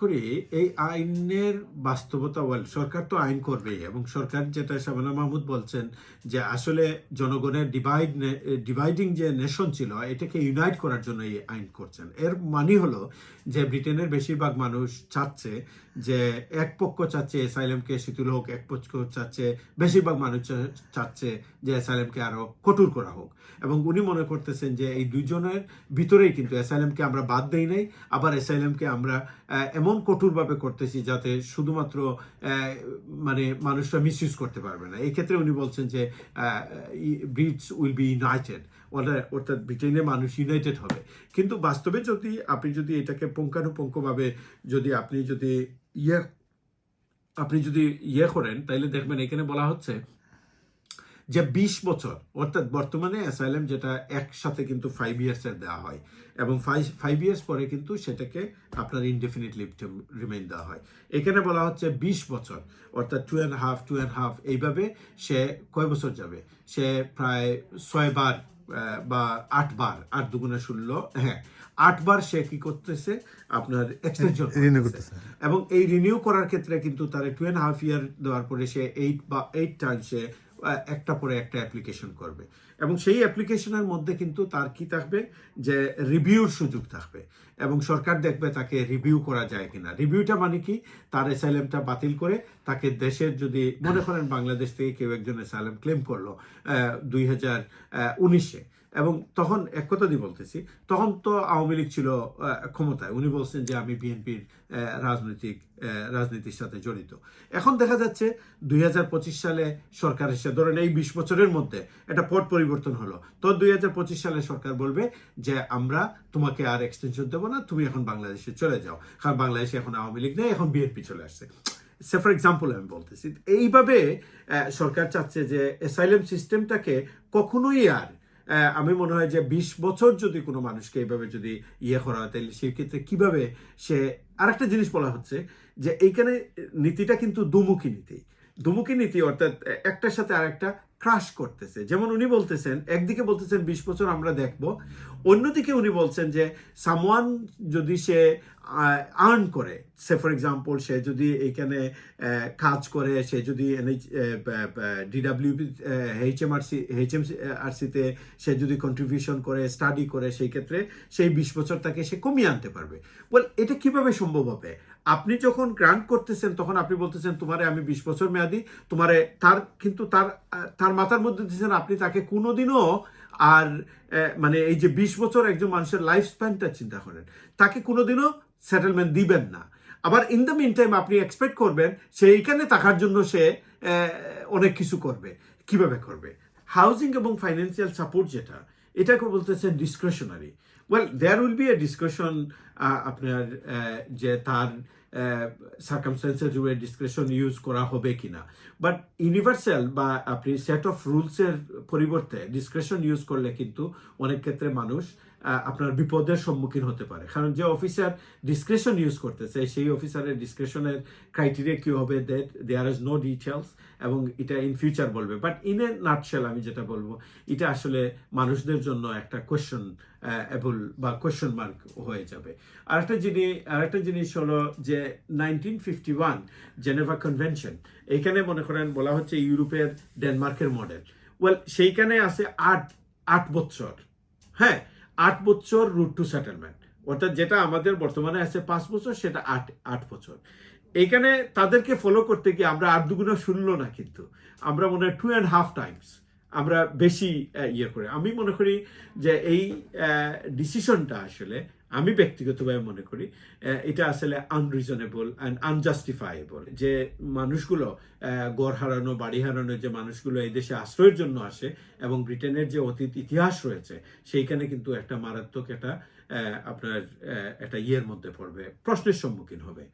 করি এই আইনের বাস্তবতা ওয়াল সরকার তো আইন করবেই এবং সরকার যেটা শাবানা মাহমুদ বলছেন যে আসলে জনগণের ডিভাইড ডিভাইডিং যে নেশন ছিল এটাকে ইউনাইট করার জন্য এই আইন করছেন। এর মানে হলো যে ব্রিটেনের বেশিরভাগ মানুষ চাচ্ছে যে এক পক্ষ চাচ্ছে এসাইলেমকে শিথিল হোক এক পক্ষ চাচ্ছে বেশিরভাগ মানুষ চাচ্ছে যে এসাইলেমকে আরও কঠোর করা হোক। এবং উনি মনে করতেছেন যে এই দুজনের ভিতরেই কিন্তু এসাইলেমকে আমরা বাদ দেই নাই আবার এসাইলেমকে আমরা আহ, এমন কঠোরভাবে করতেছি যাতে শুধুমাত্র মানে মানুষরা মিসইউজ করতে পারবে না। এই ক্ষেত্রে উনি বলছেন যে ব্রিডস উইল বি ইউনাইটেড অর্থাৎ ব্রিটেনের মানুষ ইউনাইটেড হবে। কিন্তু বাস্তবে যদি আপনি যদি এটাকে পুঙ্খানুপুঙ্খভাবে যদি আপনি যদি ইয়ে আপনি যদি ইয়ে করেন, তাইলে দেখবেন এখানে বলা হচ্ছে যে বিশ বছর অর্থাৎ বর্তমানে অ্যাসাইলাম যেটা একসাথে কিন্তু ফাইভ ইয়ার্সের দেওয়া হয় এবং ফাইভ ফাইভ ইয়ার্স পরে কিন্তু সেটাকে আপনার ইনডেফিনিট লিভ রিমেইন দেওয়া হয়। এখানে বলা হচ্ছে বিশ বছর অর্থাৎ two and half two and half এইভাবে সে কয় বছর যাবে? সে প্রায় ছয়বার বা আটবার আট দুগুণে ষোলো হ্যাঁ আটবার সে কি করতেছে? আপনার এক্সটেনশন এবং এই রিনিউ করার ক্ষেত্রে কিন্তু তার টু অ্যান্ড হাফ ইয়ার দেওয়ার পরে সে এইট বা এইট টাইম সে একটা পরে একটা অ্যাপ্লিকেশন করবে। এবং সেই অ্যাপ্লিকেশনের মধ্যে কিন্তু তার কি থাকবে? যে রিভিউর সুযোগ থাকবে। এবং সরকার দেখবে তাকে রিভিউ করা যায় কিনা। রিভিউটা মানে কি? তার অ্যাসাইলেমটা বাতিল করে তাকে দেশের যদি, মনে করেন বাংলাদেশ থেকে কেউ একজন অ্যাসাইলেম ক্লেম করল দুই হাজার উনিশে। এবং তখন এক কথা দিয়ে বলতেছি, তখন তো আওয়ামী লীগ ছিল ক্ষমতায়। উনি বলছেন যে আমি বিএনপির রাজনৈতিক রাজনীতির সাথে জড়িত। এখন দেখা যাচ্ছে দুই হাজার পঁচিশ সালে সরকার এসে, ধরেন এই বিশ বছরের মধ্যে একটা পট পরিবর্তন হলো। তো দুই হাজার পঁচিশ সালে সরকার বলবে যে আমরা তোমাকে আর এক্সটেনশন দেবো না, তুমি এখন বাংলাদেশে চলে যাও। কারণ বাংলাদেশে এখন আওয়ামী লীগ নেই, এখন বিএনপি চলে আসছে। সে ফর এক্সাম্পল আমি বলতেছি, এইভাবে সরকার চাচ্ছে যে অ্যাসাইলেম সিস্টেমটাকে কখনোই আর আমি মনে হয় যে বিশ বছর যদি কোনো মানুষকে এইভাবে যদি ইয়ে করা হয়, তাহলে সেক্ষেত্রে কীভাবে সে, আরেকটা জিনিস বলা হচ্ছে যে এইখানে নীতিটা কিন্তু দুমুখী নীতি। দুমুখী নীতি অর্থাৎ একটার সাথে আরেকটা ক্রাশ করতেছে। যেমন উনি বলতেছেন, একদিকে বলতেছেন, বিশ বছর আমরা দেখব। অন্যদিকে উনি বলছেন যে সামওয়ান যদি সে আর্ন করে, সে ফর এক্সাম্পল সে যদি এইখানে কাজ করে, সে যদি NH DW H M R C H M R সিতে সে যদি কন্ট্রিবিউশন করে স্টাডি করে, সেই ক্ষেত্রে সেই বিশ বছর তাকে সে কমিয়ে আনতে পারবে। বল এটা কীভাবে সম্ভব হবে? আপনি যখন গ্রান্ট করতেছেন, তখন আপনি বলতেছেন, তোমারে আমি বিশ বছর মেয়াদি, তোমারে তার, কিন্তু তার তার মাথার মধ্যে দিচ্ছেন আপনি তাকে কোনোদিনও আর মানে এই যে বিশ বছর একজন মানুষের লাইফ স্প্যানটা চিন্তা করেন। তাকে কোনোদিনও সেটেলমেন্ট দিবেন না। আবার ইন দ্য মিন টাইম আপনি এক্সপেক্ট করবেন, সে এইখানে থাকার জন্য সে অনেক কিছু করবে। কীভাবে করবে? হাউজিং এবং ফাইন্যান্সিয়াল সাপোর্ট যেটা এটাকে বলতেছেন discretionary well there will be a discretion আপনার যে তার সার্কামস্টেন্সের রুমে ডিসক্রেশন ইউজ করা হবে কি না বাট ইউনিভার্সাল বা আপনি সেট অফ রুলসের পরিবর্তে ডিসক্রেশন ইউজ করলে কিন্তু অনেক ক্ষেত্রে মানুষ আপনার বিপদের সম্মুখীন হতে পারে। কারণ যে অফিসার ডিসক্রিপশন ইউজ করতেছে, সেই অফিসারের ডিসক্রিপশনের ক্রাইটেরিয়া কি হবে that there is no details এবং এটা ইন ফিউচার বলবে। বাট ইন এ নাটশেল আমি যেটা বলব, এটা আসলে মানুষদের জন্য একটা কোয়েশ্চন এবল বা কোয়েশ্চন মার্ক হয়ে যাবে। আরেকটা জিনিস আরেকটা জিনিস হলো যে nineteen fifty one Geneva convention এইখানে মনে করেন বলা হচ্ছে ইউরোপের ডেনমার্কের মডেল ওয়েল সেইখানে আছে আট আট বছর হ্যাঁ আট বছর রুট টু সেটেলমেন্ট অর্থাৎ যেটা আমাদের বর্তমানে আছে পাঁচ বছর, সেটা আট আট বছর। এখানে তাদেরকে ফলো করতে গিয়ে আমরা আট দুগুণা শুনলো না কিন্তু। আমরা মনে হয় টু অ্যান্ড হাফ টাইমস আমরা বেশি ইয়ে করি। আমি মনে করি যে এই ডিসিশনটা আসলে আমি ব্যক্তিগতভাবে মনে করি এটা আসলে আনরিজনেবল অ্যান্ড আনজাস্টিফাইবল যে মানুষগুলো গড় হারানো, বাড়ি হারানো যে মানুষগুলো এই দেশে আশ্রয়ের জন্য আসে এবং ব্রিটেনের যে অতীত ইতিহাস রয়েছে, সেইখানে কিন্তু একটা মারাত্মক একটা আপনার একটা ইয়ের মধ্যে পড়বে, প্রশ্নের সম্মুখীন হবে।